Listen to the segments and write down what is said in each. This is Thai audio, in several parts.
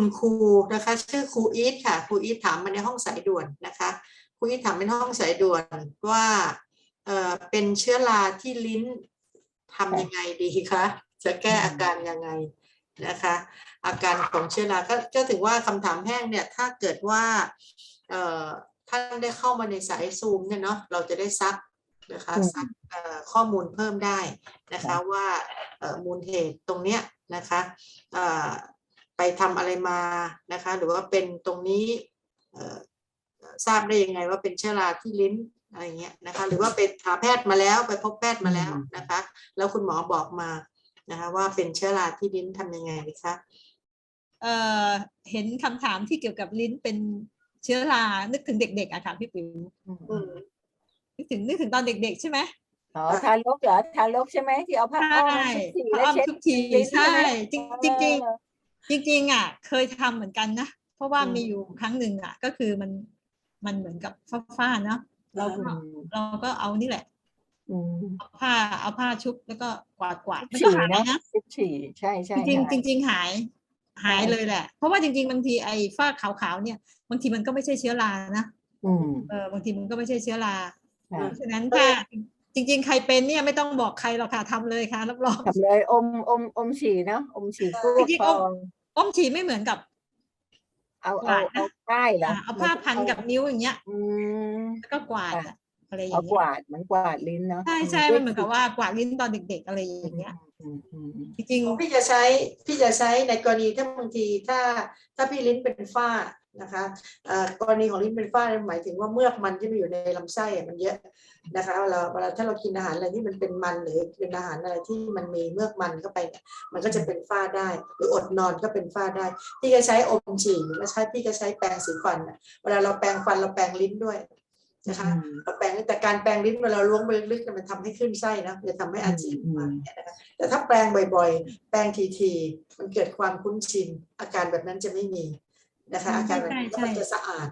คุณครูนะคะ ชื่อครูอีทค่ะครูอีทถามมาในห้องสายด่วนนะคะครูอีทถามในห้องสายด่วนว่าเอ่อเป็นเชื้อราที่ลิ้นทำยังไงดีคะจะแก้อาการยังไงนะคะ อาการของเชื้อราก็ก็ถือว่าคำถามแห้งเนี่ยถ้าเกิดว่าเอ่อท่านได้เข้ามาในสายซูมเนี่ยเนาะเราจะได้ซักนะคะอืมซักเอ่อข้อมูลเพิ่มได้นะคะว่าเอ่อมูลเหตุตรงเนี้ยนะคะเอ่อ ไปทำอะไรมานะคะ หรือว่าเป็นตรงนี้เอ่อเอ่อทราบได้ยังไงว่าเป็นเชื้อราที่ลิ้นอะไรเงี้ยนะคะ หรือว่าไปหาแพทย์มาแล้วไปพบแพทย์มาแล้วนะคะ แล้วคุณหมอบอกมานะคะว่าเป็นเชื้อราที่ลิ้นทำยังไงดีคะเอ่อเห็นคำถามที่เกี่ยวกับลิ้นเป็นเชื้อรา นึกถึงเด็กๆอะค่ะพี่ปิ๋วอืมนึกถึงนึกถึงตอนเด็กๆใช่ไหมอ๋อทารกเหรอทารกใช่ไหมที่เอาผ้าอ้อมใช่ชุบสีพระแล้วอ้อมเช็ดทุกทีลิ้นใช่ไหมจริงจริง จริงเออจริงๆอะเคยทำเหมือนกันนะ เพราะว่าอืมมีอยู่ครั้งหนึ่งอะ ก็คือมันมันเหมือนกับฝ้าๆเนาะเราอืก็มเราก็เอานี่แหละอืมเอาผ้าเอาผ้าชุบแล้วก็กวาดกวาดๆมันฉี่ก็หายนะนะชุบฉี่ใช่ใช่จริงหายๆจริง ๆ หายหายใช่เลยแหละ เพราะว่าจริงๆบางทีไอ้ฝ้าขาวๆเนี่ยบางทีมันก็ไม่ใช่เชื้อรานะอืมเออบางทีมันก็ไม่ใช่เชื้อราค่ะเพราะฉะนั้นถ้าจริง ๆ ใครเป็นเนี่ยไม่ต้องบอกใครหรอกค่ะทำเลยค่ะรับรองทำเลยอมอมอมฉี่เนาะอมฉี่กล้วจริงๆฟออมง อ้อมฉี่ไม่เหมือนกับ เอากเอาวาดนะเอาป้ายเหรออ่าเอาผ้าพันกับนิ้วอย่างเงี้ยอืมแล้วก็กวาดอะอะไรอย่าเอางกเงี้ยวาดเหมือนกวาดลิ้นเนาะใช่ใช่มันเหมือนกับว่ากวาดลิ้นตอนเด็ก ๆ อะไรอย่างเงี้ยอืมอืมอืมจริงพี่จะใช้พี่จะใช้ในกรณีถ้าบางทีถ้าถ้าพี่ลิ้นเป็นฝ้า นะคะเอ่อกรณีของลิ้นเป็นฝ้าเนี่ยหมายถึงว่าเมือกมันที่มันอยู่ในลำไส้อะมันเยอะนะคะเวลาเวลาถ้าเรากินอาหารอะไรที่มันเป็นมันหรือเป็นอาหารอะไรที่มันมีเมือกมันเข้าไปเนี่ยมันก็จะเป็นฝ้าได้ หรืออดนอนก็เป็นฝ้าได้ พี่ก็ใช้อมฉี่แล้วใช้พี่ก็ใช้แปรงสีฟันอะเวลาเราแปรงฟันเราแปรงลิ้นด้วยนะคะอืมเราแปรงแต่การแปรงลิ้นเวลาล้วงไปลึกๆเนี่ยมันทำให้ขึ้นไส้นะจะทำให้อาเจียนออกมาเนี่ยนะคะแต่ถ้าแปรงบ่อยๆ แปรงทีๆมันเกิดความคุ้นชินอาการแบบนั้นจะไม่มี นะคะอาการแบบนี้แล้วมันจะสะอาด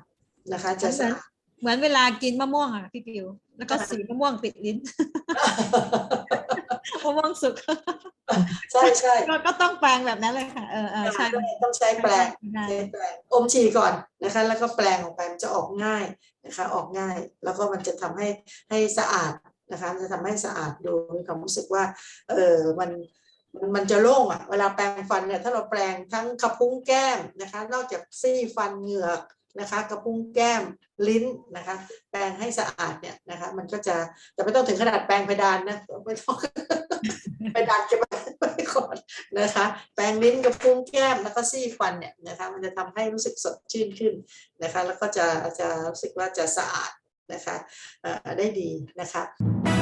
นะคะจะสะอาดเหมือนเวลากินมะม่วงอะพี่ปิว แล้วก็ค่ะสีมะม่วงติดลิ้นมะม่วงสุกใช่ใช่ก็ก็ต้องแปลงแบบนั้นเลยค่ะเออเออใช่ต้องใช้แปรงใช่ใช้แปรงอมฉี่ก่อนนะคะ แล้วก็แปรงออกไปมันจะออกง่ายนะคะ ออกง่ายแล้วก็มันจะทำให้ให้สะอาดนะคะมันจะทำให้สะอาดดูมีความรู้สึกว่าเออมัน มันมันจะโล่งอะเวลาแปรงฟันเนี่ยถ้าเราแปรงทั้งกระพุ้งแก้มนะคะ นอกจากซี่ฟันเหงือกนะคะกระพุ้งแก้มลิ้นนะคะ แปรงให้สะอาดเนี่ยนะคะ มันก็จะแต่ไม่ต้องถึงขนาดแปรงเพดานนะไม่ต้องเพดานเก็บไว้ก่อนนะคะ แปรงลิ้นกระพุ้งแก้มแล้วก็ซี่ฟันเนี่ยนะคะ มันจะทำให้รู้สึกสดชื่นขึ้นนะคะ แล้วก็จะจะรู้สึกว่าจะสะอาดนะคะได้ดีนะคะ